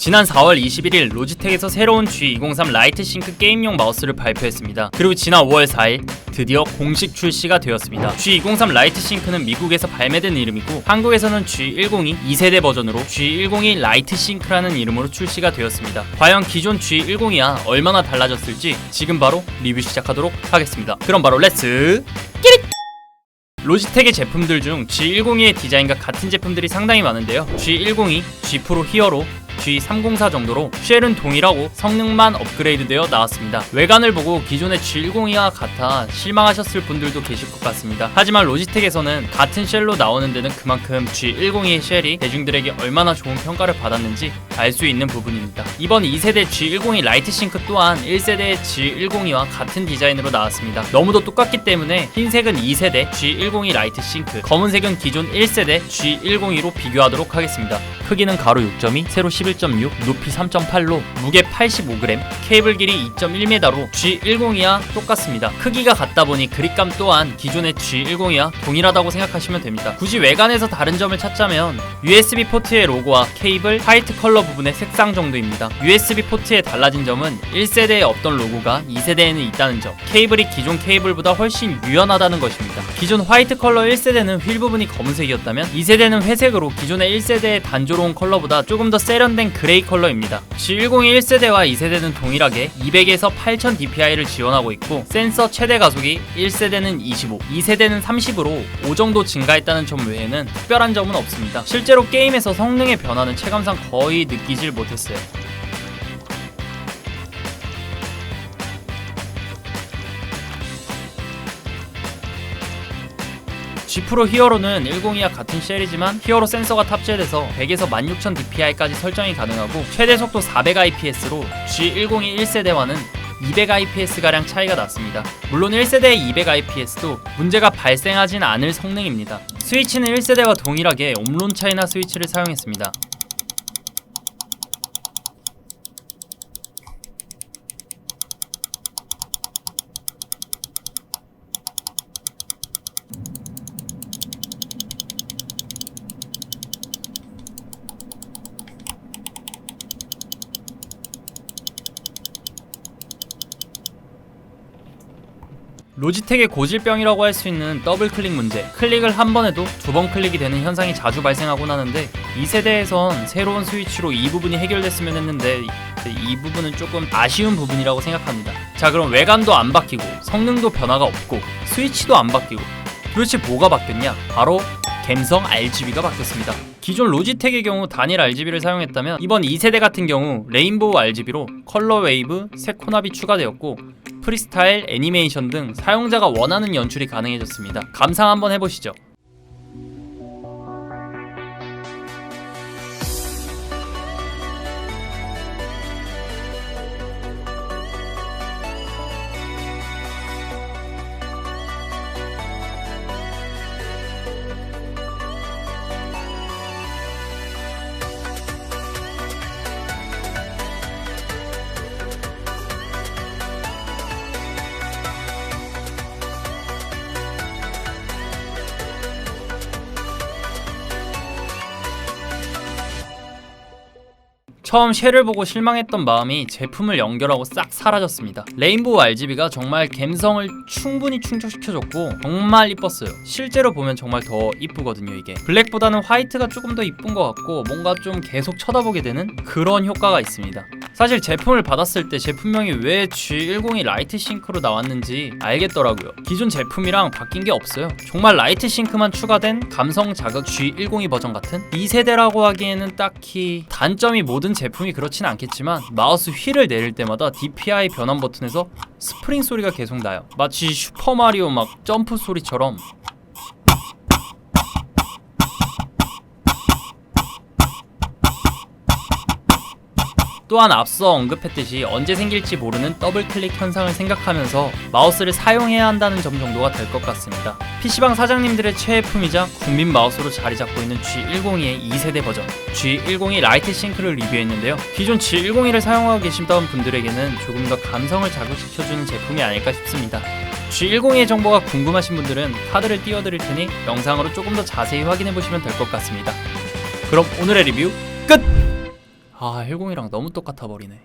지난 4월 21일 로지텍에서 새로운 G203 라이트 싱크 게임용 마우스를 발표했습니다. 그리고 지난 5월 4일 드디어 공식 출시가 되었습니다. G203 라이트 싱크는 미국에서 발매된 이름이고 한국에서는 G102 2세대 버전으로 G102 라이트 싱크라는 이름으로 출시가 되었습니다. 과연 기존 G102와 얼마나 달라졌을지 지금 바로 리뷰 시작하도록 하겠습니다. 그럼 바로 렛츠 끼릿! 로지텍의 제품들 중 G102의 디자인과 같은 제품들이 상당히 많은데요. G102, G 프로 히어로, G304 정도로 쉘은 동일하고 성능만 업그레이드되어 나왔습니다. 외관을 보고 기존의 G102와 같아 실망하셨을 분들도 계실 것 같습니다. 하지만 로지텍에서는 같은 쉘로 나오는 데는 그만큼 G102의 쉘이 대중들에게 얼마나 좋은 평가를 받았는지 알 수 있는 부분입니다. 이번 2세대 G102 라이트 싱크 또한 1세대의 G102와 같은 디자인으로 나왔습니다. 너무도 똑같기 때문에 흰색은 2세대 G102 라이트 싱크, 검은색은 기존 1세대 G102로 비교하도록 하겠습니다. 크기는 가로 6.2, 세로 11.6, 높이 3.8로 무게 85g, 케이블 길이 2.1m로 G102와 똑같습니다. 크기가 같다 보니 그립감 또한 기존의 G102와 동일하다고 생각하시면 됩니다. 굳이 외관에서 다른 점을 찾자면 USB 포트의 로고와 케이블, 화이트 컬러 부분의 색상 정도입니다. USB 포트에 달라진 점은 1세대에 없던 로고가 2세대에는 있다는 점, 케이블이 기존 케이블보다 훨씬 유연하다는 것입니다. 기존 화이트 컬러 1세대는 휠 부분이 검은색이었다면 2세대는 회색으로 기존의 1세대의 단조로운 컬러보다 조금 더 세련된 그레이 컬러입니다. G102 1세대와 2세대는 동일하게 200에서 8000 dpi를 지원하고 있고 센서 최대 가속이 1세대는 25, 2세대는 30으로 5 정도 증가했다는 점 외에는 특별한 점은 없습니다. 실제로 게임에서 성능의 변화는 체감상 거의 느끼질 못했어요. G 프로 히어로는 102와 같은 쉘이지만 히어로 센서가 탑재돼서 100에서 16000 dpi까지 설정이 가능하고 최대 속도 400 IPS로 G102 1세대와는 200 IPS 가량 차이가 났습니다. 물론 1세대의 200 IPS도 문제가 발생하진 않을 성능입니다. 스위치는 1세대와 동일하게 옴론 차이나 스위치를 사용했습니다. 로지텍의 고질병이라고 할 수 있는 더블 클릭 문제. 클릭을 한 번 해도 두 번 클릭이 되는 현상이 자주 발생하곤 하는데 이 세대에선 새로운 스위치로 이 부분이 해결됐으면 했는데 이 부분은 조금 아쉬운 부분이라고 생각합니다. 자, 그럼 외관도 안 바뀌고 성능도 변화가 없고 스위치도 안 바뀌고 도대체 뭐가 바뀌었냐? 바로 갬성 RGB가 바뀌었습니다. 기존 로지텍의 경우 단일 RGB를 사용했다면 이번 2세대 같은 경우 레인보우 RGB로 컬러 웨이브, 색코납이 추가되었고 프리스타일, 애니메이션 등 사용자가 원하는 연출이 가능해졌습니다. 감상 한번 해보시죠. 처음 쉘을 보고 실망했던 마음이 제품을 연결하고 싹 사라졌습니다. 레인보우 RGB가 정말 감성을 충분히 충족시켜줬고 정말 이뻤어요. 실제로 보면 정말 더 이쁘거든요 이게. 블랙보다는 화이트가 조금 더 이쁜 것 같고 뭔가 좀 계속 쳐다보게 되는 그런 효과가 있습니다. 사실 제품을 받았을 때 제품명이 왜 G102 라이트 싱크로 나왔는지 알겠더라고요. 기존 제품이랑 바뀐 게 없어요. 정말 라이트 싱크만 추가된 감성 자극 G102 버전 같은 2세대라고 하기에는 딱히 단점이 모든 제품이 그렇진 않겠지만 마우스 휠을 내릴 때마다 DPI 변환 버튼에서 스프링 소리가 계속 나요. 마치 슈퍼마리오 막 점프 소리처럼 또한 앞서 언급했듯이 언제 생길지 모르는 더블 클릭 현상을 생각하면서 마우스를 사용해야 한다는 점 정도가 될 것 같습니다. PC방 사장님들의 최애품이자 국민 마우스로 자리 잡고 있는 G102의 2세대 버전 G102 라이트 싱크를 리뷰했는데요. 기존 G102를 사용하고 계시던 분들에게는 조금 더 감성을 자극시켜주는 제품이 아닐까 싶습니다. G102의 정보가 궁금하신 분들은 카드를 띄워드릴 테니 영상으로 조금 더 자세히 확인해 보시면 될 것 같습니다. 그럼 오늘의 리뷰 끝! 아 10이랑 너무 똑같아 버리네